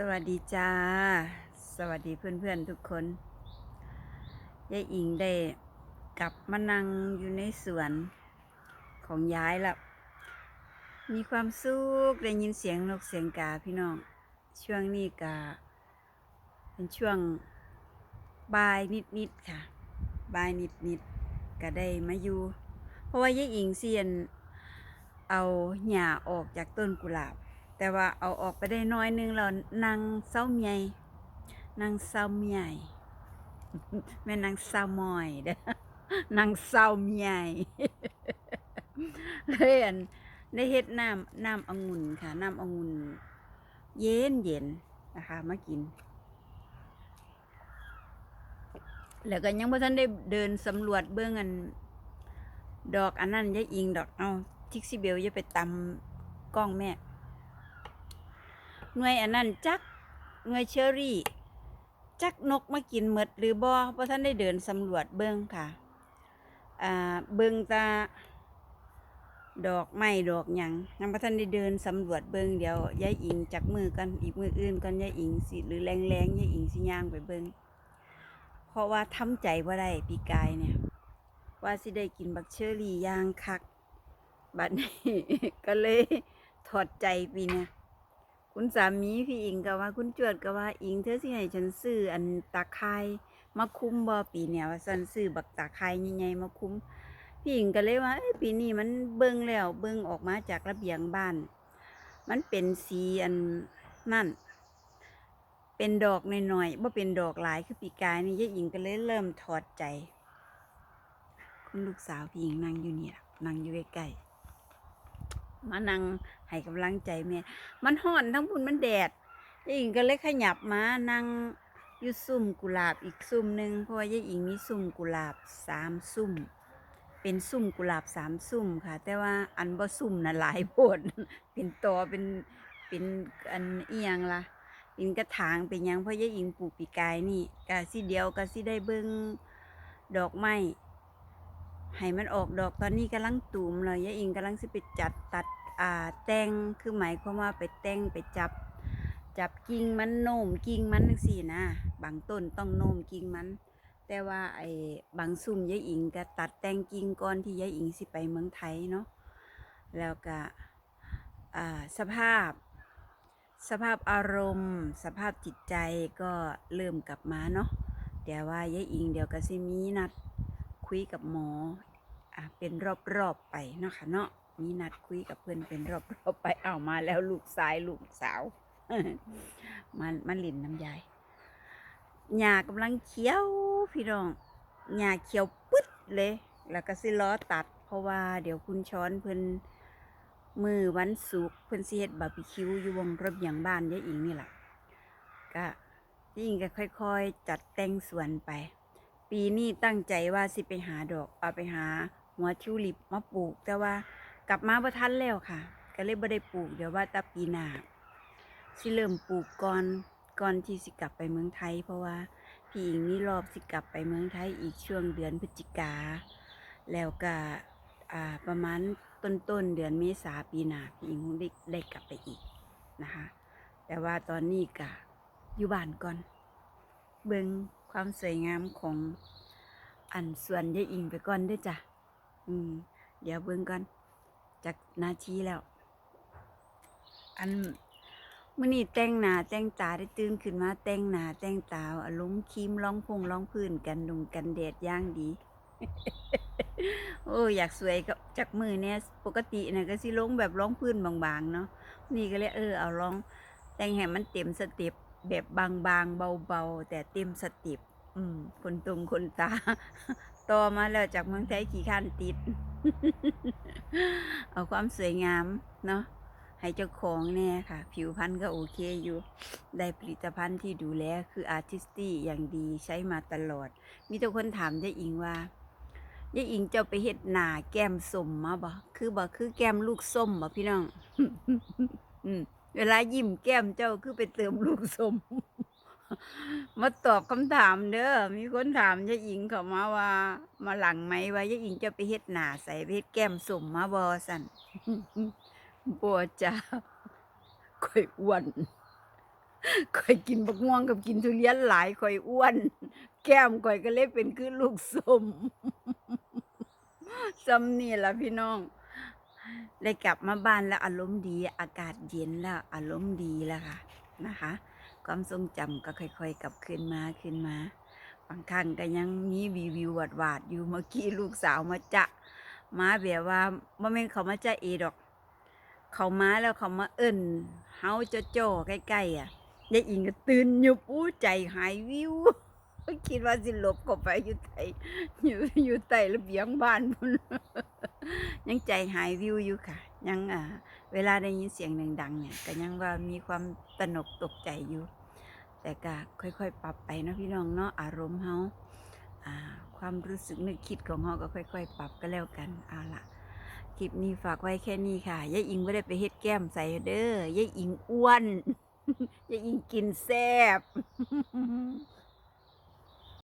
สวัสดีจ้า สวัสดีเพื่อนๆทุกคนยายอิงได้กลับมานั่งอยู่ในสวนของยายแล้วมีความสุขได้ยินเสียงนกเสียงกาพี่น้อง ช่วงนี้กาเป็นช่วงบ่ายนิดๆค่ะบ่ายนิดๆก็ได้มาอยู่ เพราะว่ายายอิงเสียนเอาหญ้าออกจากต้นกุหลาบ แต่ว่าเอาออกไปได้น้อยนึงแล้วนางเศร้าใหญ่นางเศร้าใหญ่แม่นางเศร้ามอยเด้อนางเศร้าใหญ่เลยอันได้เฮ็ดน้ำน้ำองุ่นค่ะ น้ำองุ่นเย็นเย็นนะคะมากิน แล้วก็ยังบ่ทันได้เดินสำรวจเบื้องอัน ดอกอันนั้นยาอิงดอกเอาทิกซี่เบลย่าไปตำกล้องแม่ หน่วยอันนั้นจักหน่วยเชอรี่ จักนกมากินหมดหรือบ่เพราะท่านได้เดินสำรวจเบิ้งค่ะอ่าเบิ้งตาดอกไม้ดอกหยังยังบ่ท่านได้เดินสำรวจเบิ้งเดี๋ยวยายอิงจักมือกันอีกมืออื่นกันยายอิงสิหรือแรงๆยายอิงสิย่างไปเบิ้งเพราะว่าทำใจบ่าได้ปีกายเนี่ย ว่าสิได้กินบักเชอรี่ย่างคัก บัดนี้ก็เลยถอดใจปีเนี่ย คุณสามีพี่อิงก็ว่าคุณจวดก็ว่าอิงเธอสิให้ฉันซื้ออันตาไคร้มาคุ้มบ่ปีเนี่ยว่าฉันซื้อบักตาไคร้ใหญ่ๆมาคุ้มพี่อิงก็เลยว่าปีนี้มันเบิ่งแล้วเบิ่งออกมาจากระเบียงบ้าน มันเป็นสีอันนั่น เป็นดอกหน่อยๆบ่เป็นดอกหลายคือปีกายนี่ยายอิงก็เลยเริ่มถอดใจ คุณลูกสาวพี่อิงนั่งอยู่นี่ล่ะนั่งอยู่ใกล้ๆ มานั่งให้กำลังใจแม่มันห่อนทั้งบุญมันแดดยายอิงก็เลยขยับมานั่งอยู่ซุ่มกุหลาบอีกซุ่มหนึ่งเพราะว่ายายอิงมีซุ่มกุหลาบสามซุ่ม เป็นซุ่มกุหลาบสามซุ่มค่ะ แต่ว่าอันบ่ซุ่มนะหลายโพดเป็นตอเป็นเป็นอันเอียงล่ะเป็นกระถางเป็นยังเพราะยายอิงปลูกปีกายนี่กะสิเดียวกะสิได้เบิ่งดอกไม้ให้มันออกดอกตอนนี้กำลังตูมเลยยายอิงกำลังสิไปจัดตัด อ่าแต่งคือหมายความว่าไปแต่งไปจับ จับกิ่งมันโน้มกิ่งมันจังซี่นะบางต้นต้องโน้มกิ่งมัน แต่ว่าไอ้บางซุ่มยายอิงก็ตัดแต่งกิ่งก่อนที่ยายอิงสิไปเมืองไทยเนาะแล้วก็อ่าสภาพ สภาพอารมณ์ สภาพจิตใจก็เริ่มกลับมาเนาะแต่ว่ายายอิงเดี๋ยวก็สิมีนัดคุยกับหมออะเป็นรอบๆไปเนาะค่ะเนาะ มีนัดคุยกับเพื่อนเป็นรอบๆไปเอามาแล้วลูกสายลูกสาว มันมันหลินน้ำยายหญ้ากำลังเขียวพี่น้องหญ้าเขียวปึ๊ดเลย แล้วก็สิล้อตัด เพราะว่าเดี๋ยวคุณช้อนเพิ่นมือวันศุกร์เพิ่นสิเฮ็ดบาร์บีคิวอยู่วงระเบียงบ้านยายอิงนี่แหละก็ยายอิงก็ค่อยๆ จัดแต่งสวนไป ปีนี้ตั้งใจว่าสิไปหาดอกเอาไปหาหัวทิวลิปมาปลูก แต่ว่า กลับมาบ่ทันแล้วค่ะ ก็เลยบ่ได้ปลูกเดี๋ยวว่าตาปีหน้าสิเริ่มปลูกก่อนก่อนที่สิกลับไปเมืองไทย เพราะว่าพี่อิงนี่รอบสิกลับไปเมืองไทยอีกช่วงเดือนพฤศจิกา แล้วก็อ่าประมาณต้นต้นเดือนเมษาปีหน้าพี่อิงคงได้ได้กลับไปอีกนะคะ แต่ว่าตอนนี้ก็อยู่บ้านก่อน เบิ่งความสวยงามของอันส่วนยายอิงไปก่อนด้วยจ้ะอืมเดี๋ยวเบิ่งก่อน จากนาทีแล้ว อันมื่อนี้แต่งหน้าแต่งตาได้ตื่นขึ้นมา แต่งหน้าแต่งตาอาลงครีมรองพงรองพื้นกันดุงกันแดดย่างดี โอ้อยากสวยก็จากมือเนี่ยปกตินี่ยก็สิลงแบบรองพื้นบางๆเนาะนี่ก็เลยเออเอาลอง แต่งให้มันเต็มสเต็ปแบบบางๆเบาๆ แต่เต็มสเต็ปอืมคนตรงคนตาต่อมาแล้วจากเมืองไทยขี่ข้นติด เอาความสวยงามเนาะให้เจ้าของแน่ค่ะ ผิวพรรณก็โอเคอยู่ ได้ผลิตภัณฑ์ที่ดูแลคืออาร์ติสตี้อย่างดีใช้มาตลอด มีแต่คนถามยายอิงว่ายายอิงเจ้าไปเฮ็ดหนาแก้มส้มมาบ่คือบ่คือแก้มลูกส้มบ่พี่น้องอเวลายิ้มแก้มเจ้าคือไปเติมลูกส้ม มาตอบคำถามเด้อ มีคนถามยายอิงเขามาว่า มาหลังไหมว่ายายอิงจะไปเฮ็ดหนาใส่เฮ็ดแก้มสมมาบอสันบัวจ้าค่อยอ้วนข่อยกินบักม่วงกับกินทุเรียนหลายข่อยอ้วน แก้มข่อยก็เลยเป็นคือลูกสมซ้ำนี่ล่ะพี่น้องได้กลับมาบ้านแล้วอารมณ์ดี อากาศเย็นแล้วอารมณ์ดีแล้วค่ะนะคะ ความทรงจำก็ค่อย ๆกลับคืนมาคืนมา บางครั้งก็ยังมีวิววิววาดวาดๆอยู่เมื่อกี้ลูกสาวมาจะมาแบบว่าบ่แม่นเขามาจะเอดอก เขามาแล้วเขามาเอิ้นเฮาจะโจ้ใกล้ๆอะยายอิงก็ตื่นยุบอู้ใจหายวิวคิดว่าสิหลบเข้าไปอยู่ใต้อยู่อยู่ใต้ระเบียงบ้านพุ่นยังใจหายวิวอยู่ค่ะ ยังอ่าเวลาได้ยินเสียงดังๆเนี่ยก็ยังว่ามีความตนกตกใจอยู่ แต่ก็ค่อยๆ ปรับไปเนาะพี่น้องเนาะอารมณ์เฮาความรู้สึกนึกคิดของเฮาก็ค่อย ๆ ปรับก็แล้วกันเอาละคลิปนี้ฝากไว้แค่นี้ค่ะยายอิงไม่ได้ไปเฮ็ดแก้มใส่เด้อยายอิงอ้วนยายอิงกินแซ่บ